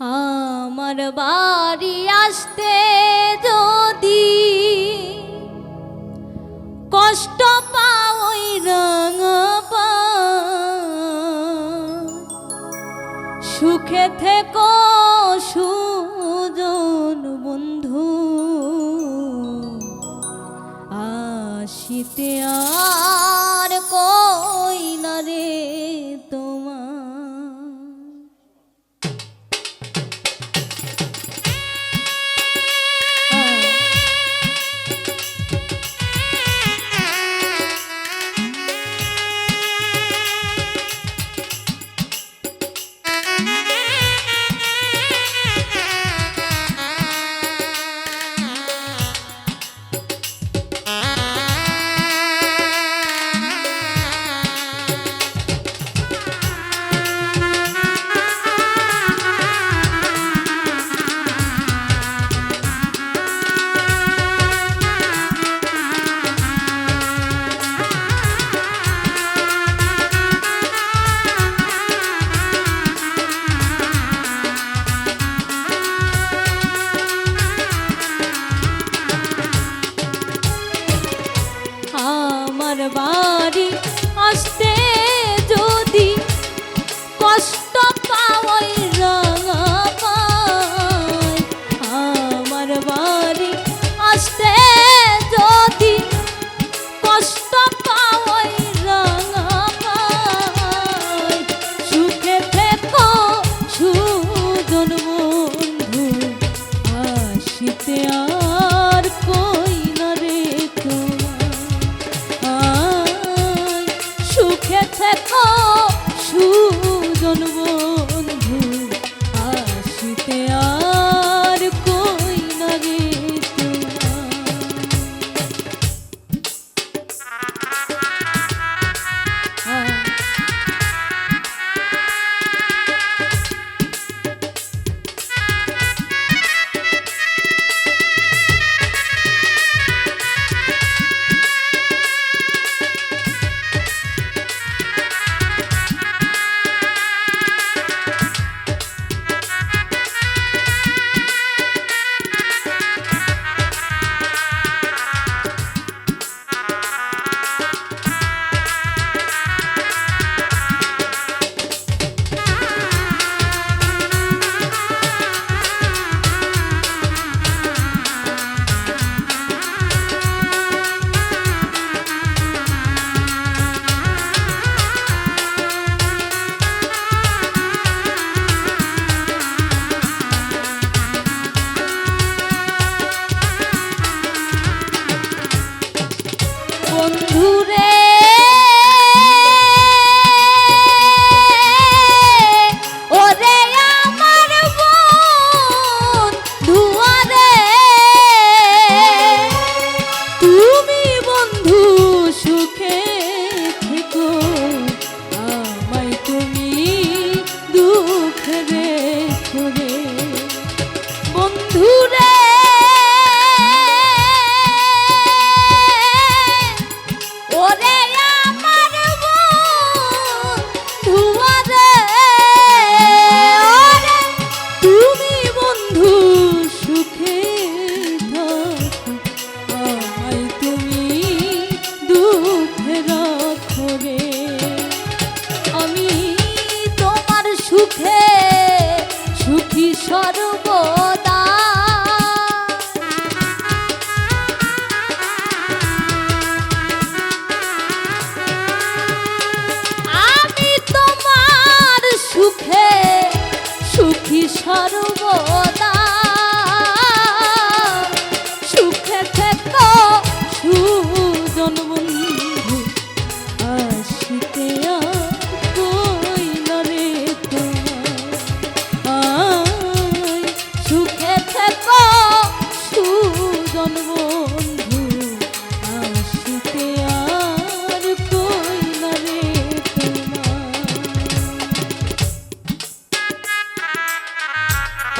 আমার বাড়ি আসতে যদি কষ্ট পাওই রঙা সুখে থেকো সুজন বন্ধু আশিতে আ বাড়ি আসতে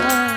सा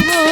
করবো